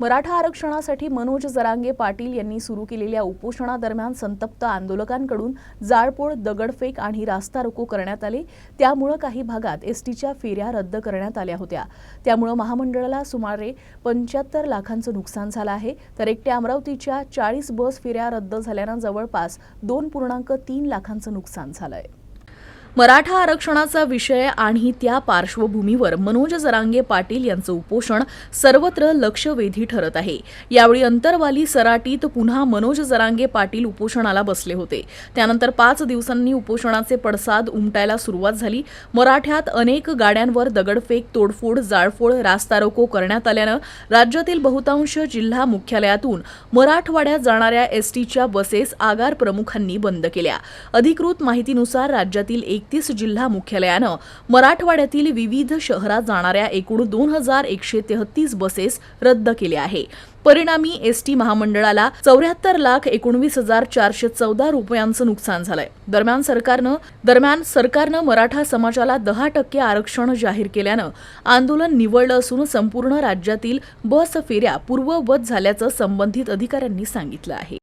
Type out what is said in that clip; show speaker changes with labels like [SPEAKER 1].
[SPEAKER 1] मराठा आरक्षणासाठी मनोज जरांगे पाटील यांनी सुरू केलेल्या उपोषणादरम्यान संतप्त आंदोलकांकडून जाळपोळ दगडफेक आणि रास्ता रोको करण्यात आले. त्यामुळं काही भागात एसटीच्या फेऱ्या रद्द करण्यात आल्या होत्या. त्यामुळं महामंडळाला सुमारे पंच्याहत्तर लाखांचं नुकसान झालं आहे. तर एकट्या अमरावतीच्या चाळीस बस फेऱ्या रद्द झाल्यानं जवळपास दोन पूर्णांक तीन लाखांचं नुकसान झालं आहे मराठा आरक्षणाचा विषय आणि त्या पार्श्वभूमीवर मनोज जरांगे पाटील यांचं उपोषण सर्वत्र लक्षवेधी ठरत आहे. यावेळी अंतरवाली सराटीत पुन्हा मनोज जरांगे पाटील उपोषणाला बसले होते. त्यानंतर पाच दिवसांनी उपोषणाचे पडसाद उमटायला सुरुवात झाली. मराठ्यात अनेक गाड्यांवर दगडफेक तोडफोड जाळफोड रास्ता रोको करण्यात आल्यानं राज्यातील बहुतांश जिल्हा मुख्यालयातून मराठवाड्यात जाणाऱ्या एसटीच्या बसेस आगार प्रमुखांनी बंद केल्या. अधिकृत माहितीनुसार राज्यातील एक एकतीस जिल्हा मुख्यालयानं मराठवाड्यातील विविध शहरात जाणाऱ्या एकूण दोन हजार एकशे तेहतीस बसेस रद्द केल्या आहे. परिणामी एसटी महामंडळाला चौऱ्याहत्तर लाख एकोणवीस हजार चारशे चौदा रुपयांचं नुकसान झालंय. दरम्यान सरकारनं दरम्यान सरकारनं मराठा समाजाला दहा टक्के आरक्षण जाहीर केल्यानं आंदोलन निवडलं असून संपूर्ण राज्यातील बस फेऱ्या पूर्ववत झाल्याचं संबंधित अधिकाऱ्यांनी सांगितलं आहे.